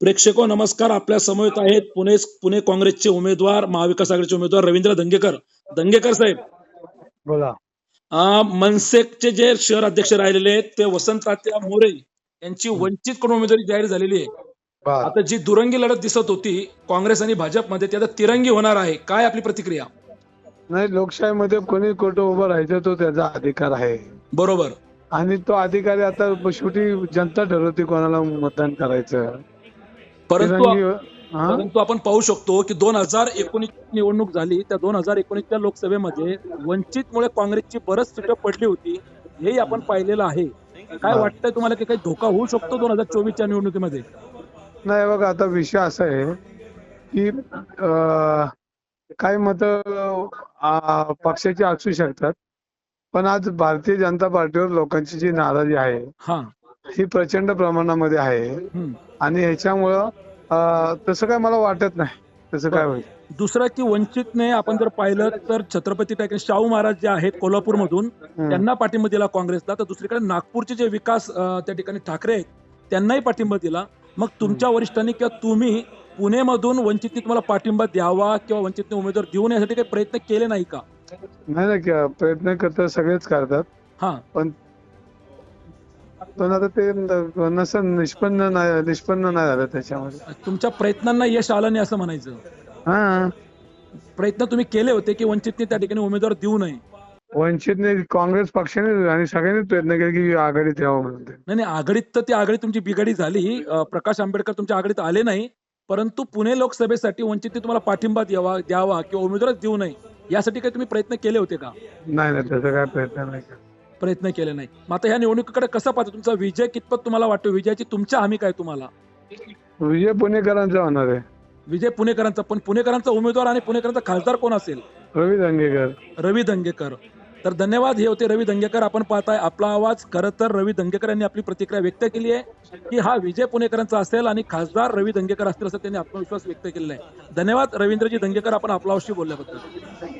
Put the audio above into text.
प्रेक्षको नमस्कार. आपल्या समवेत आहेत पुणे पुणे काँग्रेसचे उमेदवार महाविकास आघाडीचे उमेदवार रवींद्र दंगेकर. दंगेकर साहेब. बोला. अं, मनसेचे जे शहर अध्यक्ष राहिलेले आहेत ते वसंतरात्या मोरे यांची वंचित कडून उमेदवारी जाहीर झालेली आहे. आता जी दुरंगी लढत दिसत होती काँग्रेस आणि भाजपमध्ये ती आता तिरंगी होणार आहे. काय आपली प्रतिक्रिया? नाही लोकशाहीमध्ये कोणी कुठं उभं राहायचं तो त्याचा अधिकार आहे. बरोबर. आणि तो अधिकारी आता शेवटी जनता ठरवते कोणाला मतदान करायचं. परंतु? परंतु आपण पाहू शकतो की दोन हजार एकोणीस निवडणूक झाली त्या दोन हजार एकोणीसच्या लोकसभेमध्ये वंचितमुळे काँग्रेसची बरंच सीटं पडली होती हेही आपण पाहिलेलं आहे काय. वाटतंय तुम्हाला की काही धोका होऊ शकतो दोन हजार चोवीसच्या निवडणुकीमध्ये नाही बघा आता विषय असा आहे की काही मत पक्षाची असू शकतात पण आज भारतीय जनता पार्टीवर लोकांची जी नाराजी आहे हा ही प्रचंड प्रमाणामध्ये आहे. आणि ह्याच्यामुळं अं, तसं काय मला वाटत नाही. तसं काय होईल. दुसरं की वंचितने आपण जर पाहिलं तर छत्रपती टाके शाहू महाराज जे आहेत कोल्हापूरमधून हम्म. त्यांना पाठिंबा दिला काँग्रेसला. तर दुसरीकडे नागपूरचे जे विकास अं, त्या ठिकाणी ठाकरे आहेत त्यांनाही पाठिंबा दिला. मग तुमच्या वरिष्ठांनी किंवा तुम्ही पुणेमधून वंचितने तुम्हाला पाठिंबा द्यावा किंवा वंचितने उमेदवार देऊ यासाठी काही प्रयत्न केले नाही का? नाही ना प्रयत्न करतात सगळेच करतात. हा. पण पण आता ते नसं निष्पन्न नाही निष्पन्न नाही झालं त्याच्यामध्ये. तुमच्या प्रयत्नांना यश आलं नाही असं म्हणायचं. हा. प्रयत्न तुम्ही केले होते की वंचितने त्या ठिकाणी उमेदवार देऊ नये? वंचितने काँग्रेस पक्षाने आणि सगळ्यांनी प्रयत्न केले की आघाडीत यावं म्हणून ते. नाही नाही आघाडीत तर ती आघाडी तुमची बिघाडी झाली. अं, प्रकाश आंबेडकर तुमच्या आघाडीत आले नाही. परंतु पुणे लोकसभेसाठी वंचितने तुम्हाला पाठिंबा द्यावा द्यावा किंवा उमेदवारच देऊ नये यासाठी काही तुम्ही प्रयत्न केले होते का? नाही नाही त्याचा काय प्रयत्न नाही केला. प्रयत्न केले नाही मग आता ह्या निवडणुकीकडे कसं पाहतो? तुमचा विजय कितपत तुम्हाला वाटतो? विजयाची तुमच्या हमी काय तुम्हाला? विजय पुणेकरांचा होणार आहे. विजय पुणेकरांचा पण पुणेकरांचा उमेदवार आणि पुणेकरांचा खासदार कोण असेल? रवी दंगेकर. रवी दंगेकर. तर धन्यवाद हे होते रवी दंगेकर. आपण पाहताय आपला आवाज. खरं तर रवी दंगेकर यांनी आपली प्रतिक्रिया व्यक्त केली आहे की हा विजय पुणेकरांचा असेल आणि खासदार रवी दंगेकर असतील असं त्यांनी आत्मविश्वास व्यक्त केलेला आहे. धन्यवाद रवींद्रजी दंगेकर. आपण आपला बोलल्याबद्दल.